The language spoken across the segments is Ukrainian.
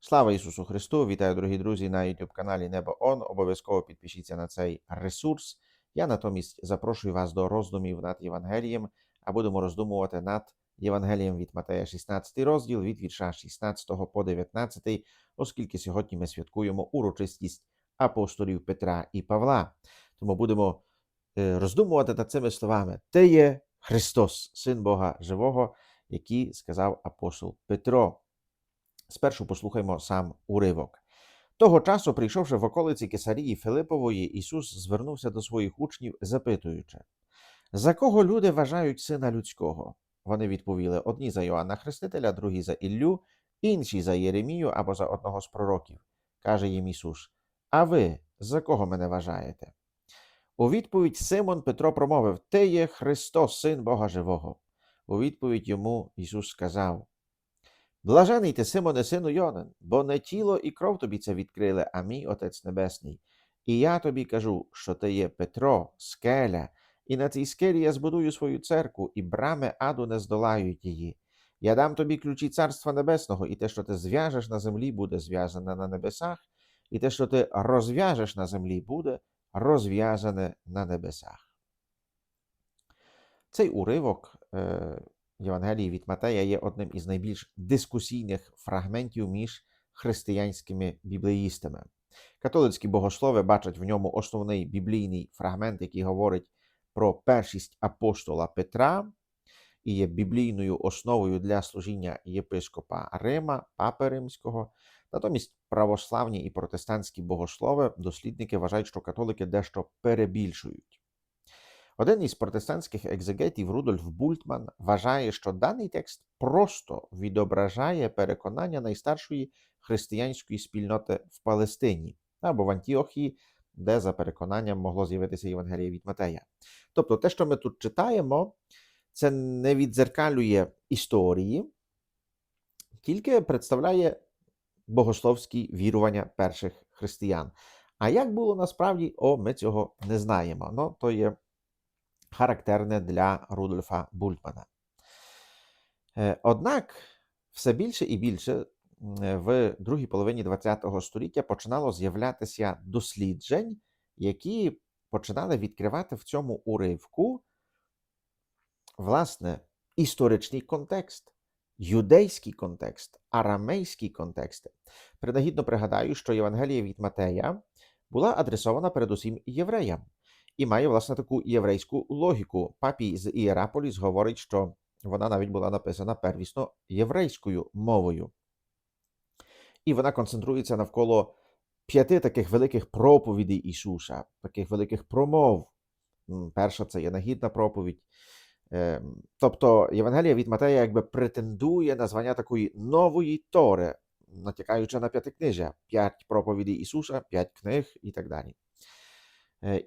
Слава Ісусу Христу! Вітаю, дорогі друзі, на YouTube каналі Небо Он. Обов'язково підпишіться на цей ресурс. Я натомість запрошую вас до роздумів над Євангелієм, а будемо роздумувати над Євангелієм від Матея, 16 розділ, від вірша 16 по 19, оскільки сьогодні ми святкуємо урочистість апостолів Петра і Павла. Тому будемо е, роздумувати над цими словами. Те є Христос, Син Бога Живого, який сказав апостол Петро. Спершу послухаймо сам уривок. Того часу, прийшовши в околиці Кесарії Филипової, Ісус звернувся до своїх учнів, запитуючи: За кого люди вважають сина людського? Вони відповіли: одні за Йоанна Хрестителя, другі за Іллю, інші за Єремію або за одного з пророків. Каже їм Ісус: А ви за кого мене вважаєте? У відповідь Симон Петро промовив: Ти є Христос, Син Бога Живого. У відповідь йому Ісус сказав: Блажений ти, Симоне, сину Йонин, бо не тіло і кров тобі це відкрили, а мій Отець Небесний. І я тобі кажу, що ти є Петро, скеля, і на цій скелі я збудую свою церкву, і брами аду не здолають її. Я дам тобі ключі Царства Небесного, і те, що ти зв'яжеш на землі, буде зв'язане на небесах, і те, що ти розв'яжеш на землі, буде розв'язане на небесах. Цей уривок е, Євангелії від Матея є одним із найбільш дискусійних фрагментів між християнськими біблеїстами. Католицькі богослови бачать в ньому основний біблійний фрагмент, який говорить про першість апостола Петра і є біблійною основою для служіння єпископа Рима, Папи Римського. Натомість православні і протестантські богослови, дослідники вважають, що католики дещо перебільшують. Один із протестантських екзегетів Рудольф Бультман вважає, що даний текст просто відображає переконання найстаршої християнської спільноти в Палестині або в Антіохії, де за переконанням могло з'явитися Євангеліє від Матея. Тобто, те, що ми тут читаємо, це не відзеркалює історії, тільки представляє богословські вірування перших християн. А як було насправді, о, ми цього не знаємо. Ну, то є характерне для Рудольфа Бультмана. Е, Однак все більше і більше в другій половині ХХ століття починало з'являтися досліджень, які починали відкривати в цьому уривку власне історичний контекст, юдейський контекст, арамейський контекст. Принагідно пригадаю, що Євангелія від Матея була адресована передусім євреям і має власне таку єврейську логіку. Папій з Ієраполіс говорить, що вона навіть була написана первісно єврейською мовою. І вона концентрується навколо п'яти таких великих проповідей Ісуса, таких великих промов. Перша це є нагідна проповідь. Тобто Євангелія від Матея якби претендує на звання такої нової Тори, натякаючи на п'ятикнижжя, п'ять проповідей Ісуса, п'ять книг і так далі.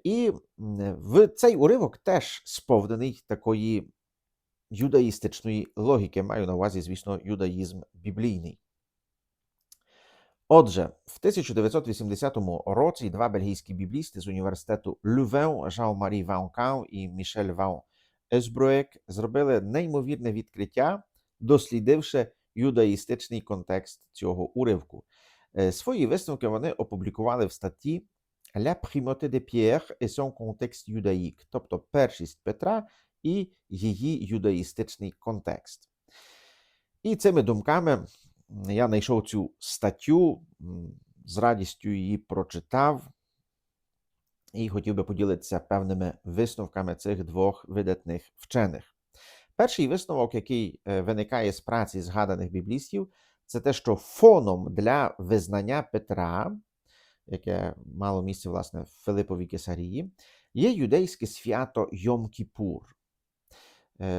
І в цей уривок теж сповнений такої юдаїстичної логіки. Маю на увазі, звісно, юдаїзм біблійний. Отже, в 1980 році два бельгійські біблісти з університету Лувен, Жан-Марі Ваункау і Мішель Ваун Есброек зробили неймовірне відкриття, дослідивши юдаїстичний контекст цього уривку. Свої висновки вони опублікували в статті La primauté de Pierre et son contexte judaïque, тобто першість Петра і її юдаїстичний контекст. І цими думками я знайшов цю статтю, з радістю її прочитав і хотів би поділитися певними висновками цих двох видатних вчених. Перший висновок, який виникає з праці згаданих біблістів, це те, що фоном для визнання Петра яке мало місце власне в Филиповій Кесарії, є юдейське свято Йом-Кіпур.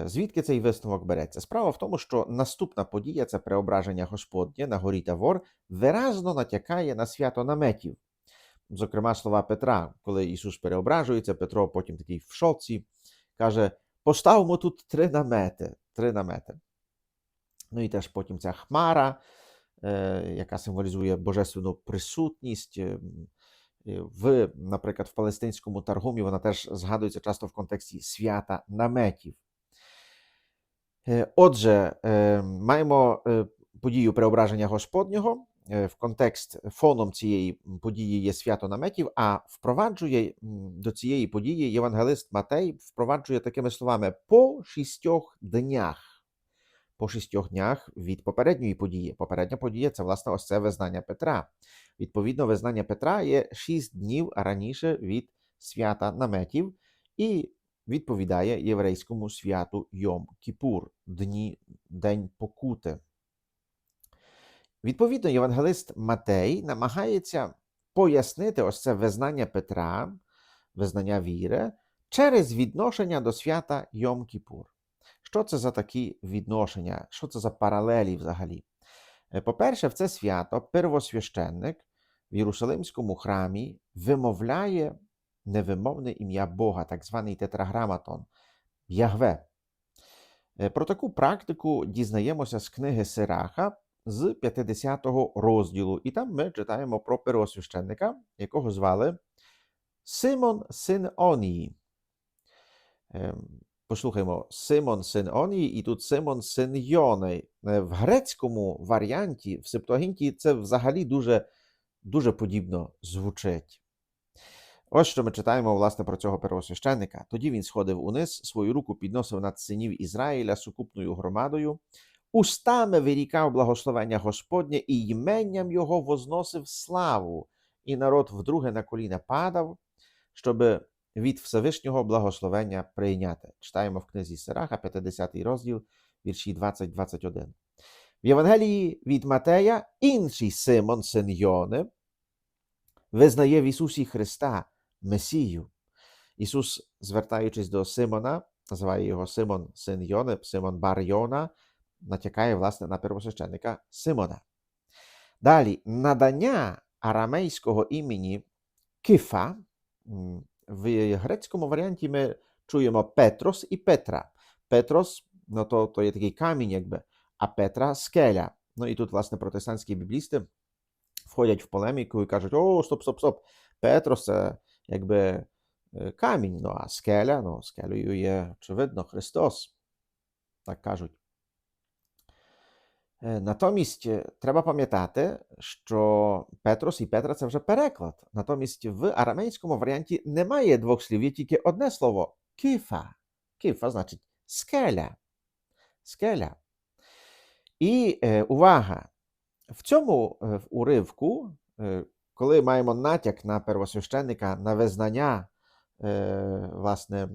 Звідки цей висновок береться? Справа в тому, що наступна подія це преображення Господнє на горі Тавор, виразно натякає на свято наметів. Зокрема, слова Петра, коли Ісус переображується, Петро потім такий в шоці, каже: поставимо тут три намети. Три намети. Ну і теж потім ця хмара, яка символізує божественну присутність. В, Наприклад, в палестинському таргумі вона теж згадується часто в контексті свята наметів. Отже, маємо подію преображення Господнього, е, в контекст фоном цієї події є свято наметів, а впроваджує до цієї події євангелист Матей впроваджує такими словами по шістьох днях. По шістьох днях від попередньої події. Попередня подія це власне ось це визнання Петра. Відповідно, визнання Петра є шість днів раніше від свята наметів і відповідає єврейському святу Йом Кіпур, дні, День Покути. Відповідно, євангелист Матей намагається пояснити ось це визнання Петра, визнання віри, через відношення до свята Йом Кіпур. Що це за такі відношення? Що це за паралелі взагалі? Е, По-перше, в це свято первосвященник в Єрусалимському храмі вимовляє невимовне ім'я Бога, так званий тетраграматон Ягве. Е, Про таку практику дізнаємося з книги Сираха з 50-го розділу. І там ми читаємо про первосвященника, якого звали Симон син Онії. Послухаймо, Симон син Онії, і тут Симон син Йони. Е, В грецькому варіанті, в Септуагінті, це взагалі дуже, дуже подібно звучить. Ось що ми читаємо власне про цього первосвященника. Тоді він сходив униз, свою руку підносив над синів Ізраїля сукупною громадою, устами вирікав благословення Господнє і іменням його возносив славу, і народ вдруге на коліна падав, щоб від Всевишнього благословення прийняти. Читаємо в книзі Сираха, 50 розділ, вірші 20-21. В Євангелії від Матея інший Симон, син Йони, визнає в Ісусі Христа Месію. Ісус, звертаючись до Симона, називає його Симон, син Йони, Симон Бар натякає, власне, на первосвященника Симона. Далі, надання арамейського імені Кифа. В грецькому варіанті ми чуємо Петрос і Петра. Петрос, ну то, то є такий камінь, якби, а Петра скеля. Ну і тут, власне, протестантські біблісти входять в полеміку і кажуть: о, стоп, стоп, стоп. Петрос це якби е, камінь, ну а скеля, ну, скелею є, очевидно, Христос. Так кажуть. Е, Натомість е, треба пам'ятати, що Петрос і Петра це вже переклад. Натомість в арамейському варіанті немає двох слів, є тільки одне слово кифа. Кифа значить скеля. Скеля. І е, увага! В цьому уривку, коли маємо натяк на первосвященника, на визнання, власне,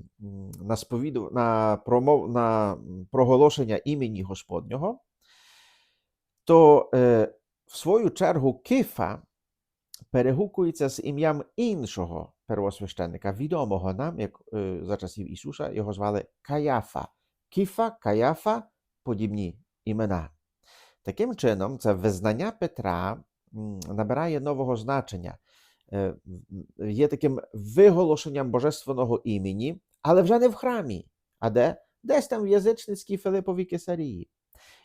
на, сповіду, на, промов, на проголошення імені Господнього, то е, в свою чергу Кифа перегукується з ім'ям іншого первосвященника, відомого нам, як е, за часів Ісуса, його звали Каяфа. Кифа, Каяфа подібні імена. Таким чином, це визнання Петра набирає нового значення, Е, є таким виголошенням божественного імені, але вже не в храмі, а де? Десь там в язичницькій Филиповій Кесарії.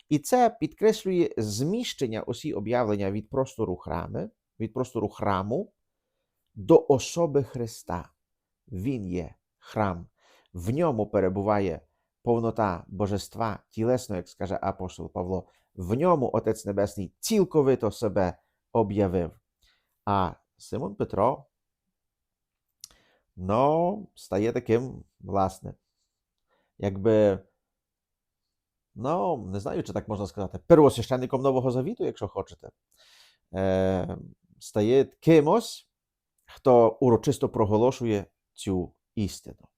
І це підкреслює зміщення усі об'явлення від простору храми, від простору храму до особи Христа. Він є храм, в ньому перебуває повнота божества, тілесно, як скаже апостол Павло. В ньому Отець Небесний цілковито себе об'явив. А Симон Петро ну, стає таким, власне, якби, ну, не знаю, чи так можна сказати, первосвященником Нового Завіту, якщо хочете, е, стає кимось, хто урочисто проголошує цю істину.